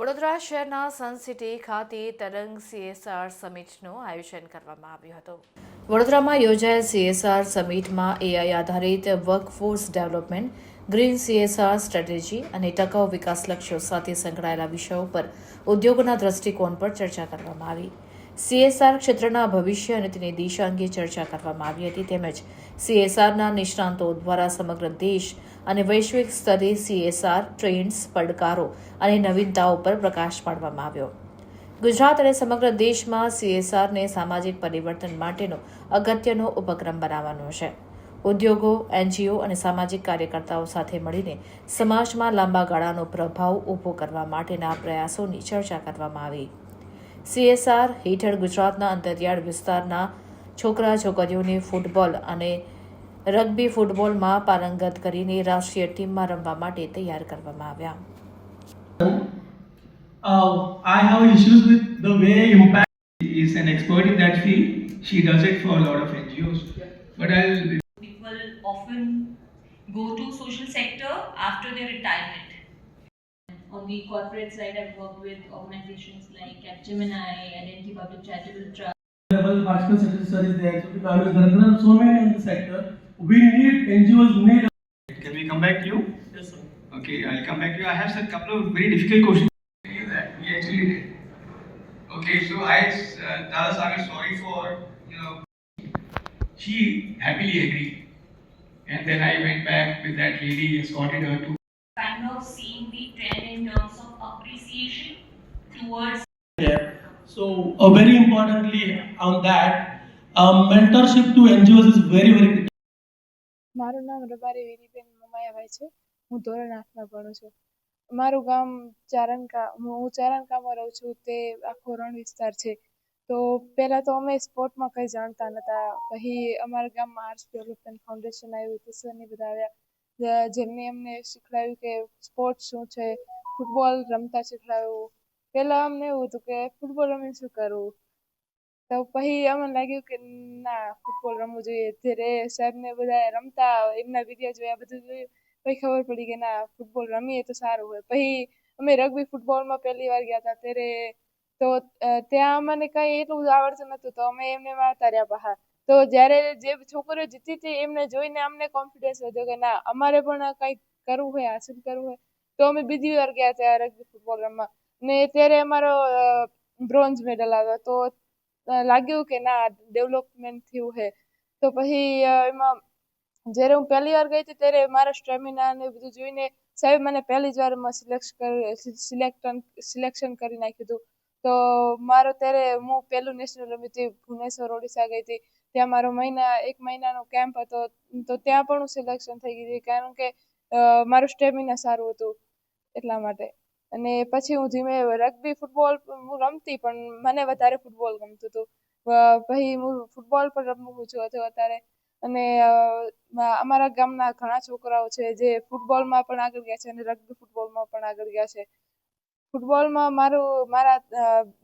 વડોદરા શહેરના સન સિટી ખાતે તરંગ સીએસઆર સમિટનું આયોજન કરવામાં આવ્યું હતું. વડોદરામાં યોજાયેલ સીએસઆર સમિટમાં એઆઈ આધારિત workforce development green CSR strategy અને ટકાઉ વિકાસ લક્ષ્યો સાથે સંકળાયેલા વિષયો પર ઉદ્યોગોના દ્રષ્ટિકોણ પર ચર્ચા કરવામાં આવી. સીએસઆર ક્ષેત્રના ભવિષ્ય અને તેની દિશા અંગે ચર્ચા કરવામાં આવી હતી. તેમજ સીએસઆરના નિષ્ણાંતો દ્વારા સમગ્ર દેશ અને વૈશ્વિક સ્તરે સીએસઆર ટ્રેન્ડ્સ પડકારો અને નવીનતાઓ પર પ્રકાશ પાડવામાં આવ્યો. ગુજરાત અને સમગ્ર દેશમાં સીએસઆરને સામાજિક પરિવર્તન માટેનો અગત્યનો ઉપક્રમ બનાવવાનો છે. ઉદ્યોગો, એનજીઓ અને સામાજિક કાર્યકર્તાઓ સાથે મળીને સમાજમાં લાંબા ગાળાનો પ્રભાવ ઊભો કરવા માટેના પ્રયાસોની ચર્ચા કરવામાં આવી. સીએસઆર હેઠળ ગુજરાતના અંતરિયાળ વિસ્તારના છોકરા છોકરીઓને ફૂટબોલ અને રગ્બી ફૂટબોલમાં પારંગત કરીને રાષ્ટ્રીય ટીમમાં રમવા માટે તૈયાર કરવામાં આવ્યા uh, I have issues with the way Impact is an expert in that field. She does it for a lot of NGOs. But I'll People often go to social sector after their retirement. On the corporate side, I've worked with organizations like Capgemini, Identity Public Charitable Trust. level particle sector is there. So I was there are so many in the sector. We need NGOs need can we come back to you? yes, sir. Okay, I'll come back to you. I have a couple of very difficult questions. That we actually did. Okay, so I, uh, Dada Sagar, sorry for, you know, she happily agreed. And then I went back with that lady, escorted her to Kind of seeing the trend in terms of appreciation towards Yeah. So uh, very importantly on that, um, mentorship to NGOs is very very critical. મારું નામ રબારી વીરીબેન મોમાયાભાઈ છે. હું ધોરણ આઠમાં ભણું છું. મારું ગામ ચારણકા, હું ચારણકામાં રહું છું. તે આખો રણ વિસ્તાર છે. તો પહેલાં તો અમે સ્પોર્ટમાં કંઈ જાણતા નહોતા. પછી અમારા ગામમાં આર્ટ્સ ડેવલપમેન્ટ ફાઉન્ડેશન આવ્યું ટીચરની બધા આવ્યા. જેમને અમને શીખવાડ્યું કે સ્પોર્ટ્સ શું છે ફૂટબોલ રમતા શીખવાડ્યું. પહેલાં અમને એવું હતું કે ફૂટબોલ રમીને શું કરવું? તો પછી અમને લાગ્યું કે ના ફૂટબોલ રમવું જોઈએ. જ્યારે સાહેબને બધા રમતા એમના વીડિયો જોયા, બધું જોયું, પછી ખબર પડી કે ના ફૂટબોલ રમીએ તો સારું હોય. પછી અમે રગ્બી ફૂટબોલમાં પહેલી વાર ગયા હતા. ત્યારે તો ત્યાં અમને કંઈ એટલું આવડતું નહોતું. તો અમે એમને વાતાર્યા બહાર. તો જ્યારે જે છોકરીઓ જીતી હતી, એમને જોઈને અમને કોન્ફિડન્સ વધ્યો કે ના, અમારે પણ કંઈક કરવું હોય, હાસિલ કરવું હોય. તો અમે બીજી વાર ગયા ત્યાં રગ્બી ફૂટબોલ રમવા. ને ત્યારે અમારો બ્રોન્ઝ મેડલ આવ્યો. તો લાગ્યું કે ના ડેવલપમેન્ટ થયું છે તો પછી એમાં જ્યારે હું પહેલી વાર ગઈ હતી ત્યારે મારા સ્ટેમિના ને બધું જોઈને સાહેબ મને પહેલી જ વારમાં સિલેક્ટ સિલેક્ટન સિલેક્શન સિલેક્શન કરી નાખ્યું હતું. તો મારો ત્યારે હું પહેલું નેશનલ રમી હતી, ભુવનેશ્વર, ઓડિશા ગઈ હતી. ત્યાં મારો મહિના, એક મહિનાનો કેમ્પ હતો. તો ત્યાં પણ હું સિલેક્શન થઈ ગઈ હતી કારણ કે મારું સ્ટેમિના સારું હતું એટલા માટે. અને પછી હું ધીમે રગ્બી ફૂટબોલ હું રમતી, પણ મને વધારે ફૂટબોલ ગમતું હતું. પછી હું ફૂટબોલ પણ રમું છું અત્યારે. અને અમારા ગામના ઘણા છોકરાઓ છે જે ફૂટબોલમાં પણ આગળ ગયા છે અને રગ્બી ફૂટબોલમાં પણ આગળ ગયા છે. ફૂટબોલમાં મારું, મારા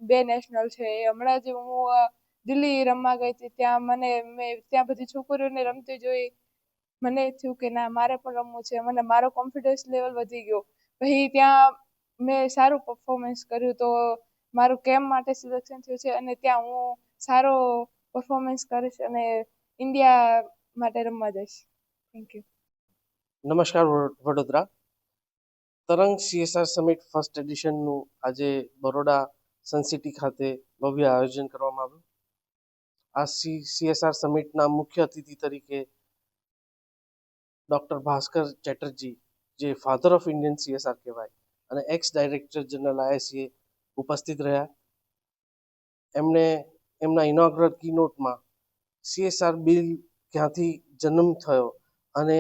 બે નેશનલ છે. એ હમણાં જ હું દિલ્હી રમવા ગઈ હતી. ત્યાં મને, મેં ત્યાં બધી છોકરીઓને રમતી જોઈ. મને થયું કે ના, મારે પણ રમવું છે. મને, મારો કોન્ફિડન્સ લેવલ વધી ગયો. પછી ત્યાં મેં સારું પરફોર્મન્સ કર્યું તો મારું કેમ્પ માટે સિલેક્શન થયું છે અને ત્યાં હું સારો પરફોર્મન્સ કરીશ અને ઇન્ડિયા માટે રમવા જઈશ. થેન્ક યુ નમસ્કાર વડ- વડોદરા. તરંગ સીએસઆર સમિટ ફર્સ્ટ એડિશનનું આજે બરોડા સનસિટી ખાતે ભવ્ય આયોજન કરવામાં આવ્યું. આ સી સીએસઆર સમિટના મુખ્ય અતિથિ તરીકે ડૉક્ટર ભાસ્કર ચેટર્જી, જે ફાધર ઓફ ઇન્ડિયન સીએસઆર કહેવાય અને એક્સ ડાયરેક્ટર જનરલ આઈએસસીએ ઉપસ્થિત રહ્યા. એમણે એમના ઇનોગ્રલ કીનોટમાં સીએસઆર બિલ ક્યાંથી જન્મ થયો અને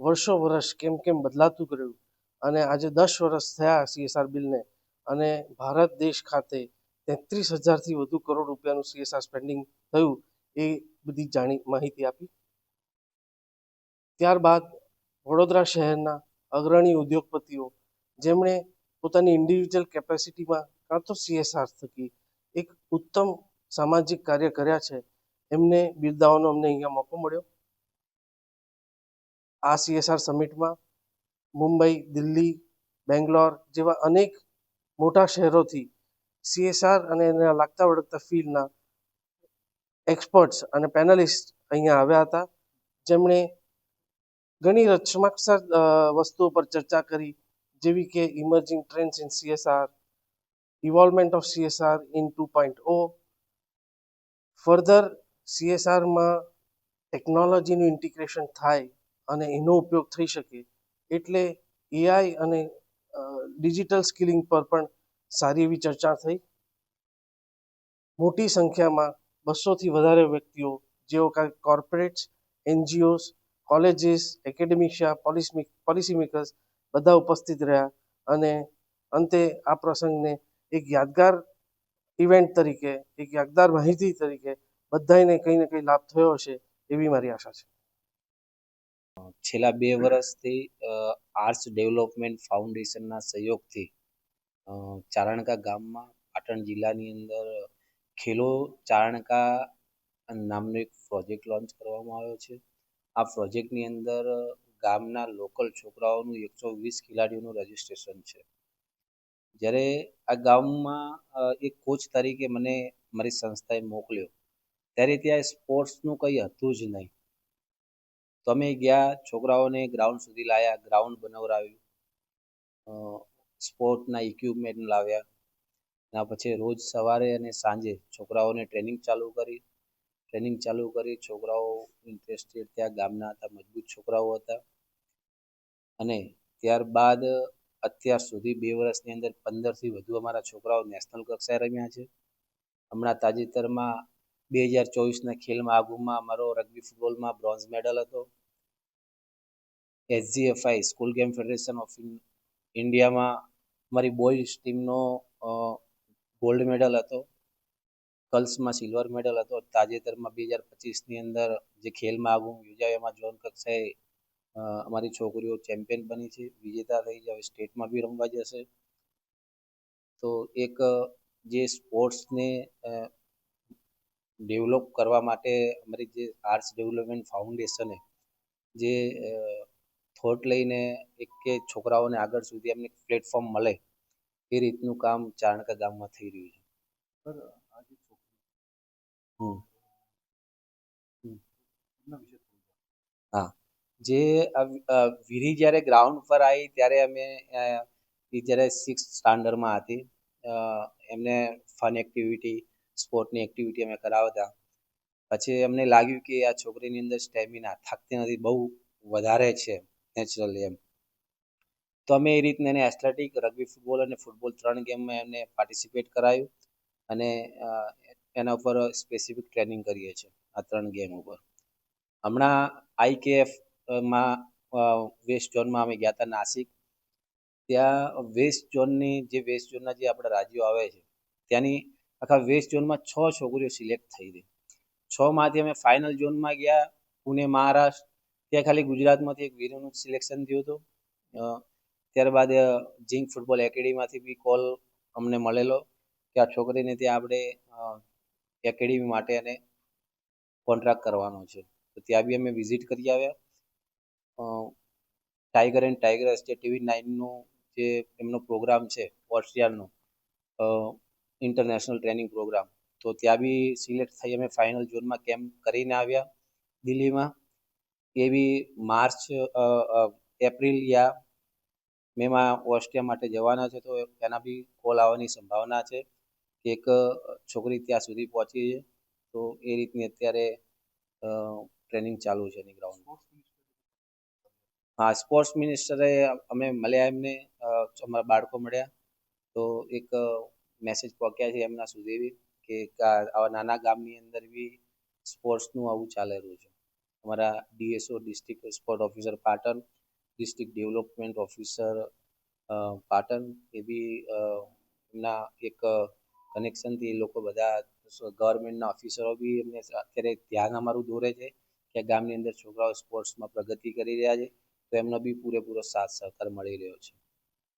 વર્ષો વર્ષ કેમ કેમ બદલાતું ગયું અને આજે દસ વર્ષ થયા સીએસઆર બિલને અને ભારત દેશ ખાતે તેત્રીસ હજારથી વધુ કરોડ રૂપિયાનું સીએસઆર સ્પેન્ડિંગ થયું એ બધી જાણી માહિતી આપી. ત્યારબાદ વડોદરા શહેરના અગ્રણી ઉદ્યોગપતિઓ જેમણે પોતાની ઇન્ડિવિજ્યુઅલ કેપેસિટીમાં કાં તો સીએસઆર થકી એક ઉત્તમ સામાજિક કાર્ય કર્યા છે, એમને બિરદાવવાનો અમને અહીંયા મોકો મળ્યો. આ સીએસઆર સમિટમાં મુંબઈ, દિલ્હી, બેંગ્લોર જેવા અનેક મોટા શહેરોથી સીએસઆર અને એના લાગતા વળગતા ફિલ્ડના એક્સપર્ટ્સ અને પેનલિસ્ટ અહીંયા આવ્યા હતા. જેમણે ઘણી રચનાત્મક વસ્તુઓ પર ચર્ચા કરી જેવી કે emerging trends in CSR evolvement of CSR in two point O further સીએસઆરમાં ટેકનોલોજીનું ઇન્ટિગ્રેશન થાય અને એનો ઉપયોગ થઈ શકે એટલે એઆઈ અને ડિજિટલ સ્કિલિંગ પર પણ સારી એવી ચર્ચા થઈ. મોટી સંખ્યામાં બસોથી વધારે વ્યક્તિઓ, જેઓ corporates NGOs colleges academia policy makers બધા ઉપસ્થિત રહ્યા અને અંતે આ પ્રસંગને એક યાદગાર ઇવેન્ટ તરીકે, એક યાદગાર માહિતી તરીકે બધાને કંઈ ને કંઈ લાભ થયો હશે એવી મારી આશા છે. છેલ્લા બે વર્ષથી આર્ટ્સ ડેવલપમેન્ટ ફાઉન્ડેશનના સહયોગથી ચારણકા ગામમાં, પાટણ જિલ્લાની અંદર ખેલો ચારણકા નામનો એક પ્રોજેક્ટ લોન્ચ કરવામાં આવ્યો છે. આ પ્રોજેક્ટની અંદર ગામના લોકલ છોકરાઓનું એકસો વીસ ખેલાડીઓનું રજિસ્ટ્રેશન છે. જ્યારે આ ગામમાં એક કોચ તરીકે મને મારી સંસ્થાએ મોકલ્યો, ત્યારે ત્યાં સ્પોર્ટ્સનું કંઈ હતું જ નહીં. તો અમે ગયા, છોકરાઓને ગ્રાઉન્ડ સુધી લાવ્યા ગ્રાઉન્ડ બનાવડાવ્યું સ્પોર્ટના ઇક્વિપમેન્ટ લાવ્યા એના પછી રોજ સવારે અને સાંજે છોકરાઓને ટ્રેનિંગ ચાલુ કરી. ટ્રેનિંગ ચાલુ કરી, છોકરાઓ ઇન્ટરેસ્ટેડ ત્યાં ગામના હતા, મજબૂત છોકરાઓ હતા. અને ત્યારબાદ અત્યાર સુધી બે વર્ષની અંદર પંદરથી વધુ અમારા છોકરાઓ નેશનલ કક્ષાએ રમ્યા છે. હમણાં તાજેતરમાં બે હજાર ચોવીસના ખેલ મહાકુંભમાં અમારો રગ્બી ફૂટબોલમાં બ્રોન્ઝ મેડલ હતો. SGFI school game federation of ઇન્ડિયામાં અમારી બોયઝ ટીમનો ગોલ્ડ મેડલ હતો. ગર્લ્સમાં સિલ્વર મેડલ હતો. તાજેતરમાં બે હજાર પચીસની અંદર જે ખેલ મહાકુંભ યોજાયો, એમાં ઝોન કક્ષાએ અમારી છોકરીઓ ચેમ્પિયન બની છે વિજેતા થઈ છે હવે સ્ટેટમાં બી રમવા જશે. તો એક જે સ્પોર્ટ્સને ડેવલપ કરવા માટે અમારી જે આર્ટ્સ ડેવલપમેન્ટ ફાઉન્ડેશને જે થોટ લઈને એક કે છોકરાઓને આગળ સુધી એમને પ્લેટફોર્મ મળે એ રીતનું કામ ચારણકા ગામમાં થઈ રહ્યું છે. હમ. હમ. હા. જે વીરી જ્યારે ગ્રાઉન્ડ પર આવી ત્યારે અમે જ્યારે સિક્સ સ્ટાન્ડર્ડમાં હતી એમને ફન એક્ટિવિટી સ્પોર્ટની એક્ટિવિટી અમે કરાવતા. પછી અમને લાગ્યું કે આ છોકરીની અંદર સ્ટેમિના થાકતી નથી, બહુ વધારે છે નેચરલી એમ. તો અમે એ રીતના એને એથ્લેટિક રગ્બી ફૂટબોલ અને ફૂટબોલ ત્રણ ગેમમાં એમને પાર્ટિસિપેટ કરાયું અને એના ઉપર સ્પેસિફિક ટ્રેનિંગ કરીએ છીએ, આ ત્રણ ગેમ ઉપર. હમણાં આઈકેએફ માં વેસ્ટ ઝોનમાં અમે ગયા હતા નાસિક. ત્યાં વેસ્ટ ઝોનની જે વેસ્ટ ઝોનના જે આપણા રાજ્યો આવે છે, ત્યાંની આખા વેસ્ટ ઝોનમાં છ છોકરીઓ સિલેક્ટ થઈ હતી છ માંથી અમે ફાઇનલ ઝોનમાં ગયા, પુણે, મહારાષ્ટ્ર, ત્યાં ખાલી ગુજરાતમાંથી એક વીરોનું સિલેક્શન થયું હતું. ત્યારબાદ જિંક ફૂટબોલ એકેડમીમાંથી બી કોલ અમને મળેલો કે આ છોકરીને ત્યાં આપણે એકેડમી માટે એને કોન્ટ્રાક્ટ કરવાનો છે. તો ત્યાં બી અમે વિઝિટ કરી આવ્યા. ટાઈગર એન્ડ ટાઈગરસ જે ટીવી નાઇનનું જે એમનો પ્રોગ્રામ છે ઓસ્ટ્રિયાનો ઇન્ટરનેશનલ ટ્રેનિંગ પ્રોગ્રામ તો ત્યાં બી સિલેક્ટ થઈ અમે ફાઇનલ ઝોનમાં કેમ્પ કરીને આવ્યા દિલ્હીમાં. એ બી માર્ચ એપ્રિલ યા મેમાં ઓસ્ટ્રિયા માટે જવાના છે, તો એના બી કોલ આવવાની સંભાવના છે એક છોકરી ત્યાં સુધી પહોંચી છે. તો એ રીતની અત્યારે ટ્રેનિંગ ચાલુ છે એની ગ્રાઉન્ડ હા સ્પોર્ટ્સ મિનિસ્ટરે અમે મળ્યા એમને અમારા બાળકો મળ્યા. તો એક મેસેજ પહોંચ્યા છે એમના સુધી બી કે આવા નાના ગામની અંદર બી સ્પોર્ટ્સનું આવું ચાલે રહ્યું છે. અમારા DSO district sport officer Patan district development officer Patan એ બી એમના એક કનેક્શનથી એ લોકો બધા ગવર્મેન્ટના ઓફિસરો બી એમને અત્યારે ધ્યાન અમારું દોરે છે કે ગામની અંદર છોકરાઓ સ્પોર્ટ્સમાં પ્રગતિ કરી રહ્યા છે. તો એમનો બી પૂરેપૂરો સાથ સહકાર મળી રહ્યો છે.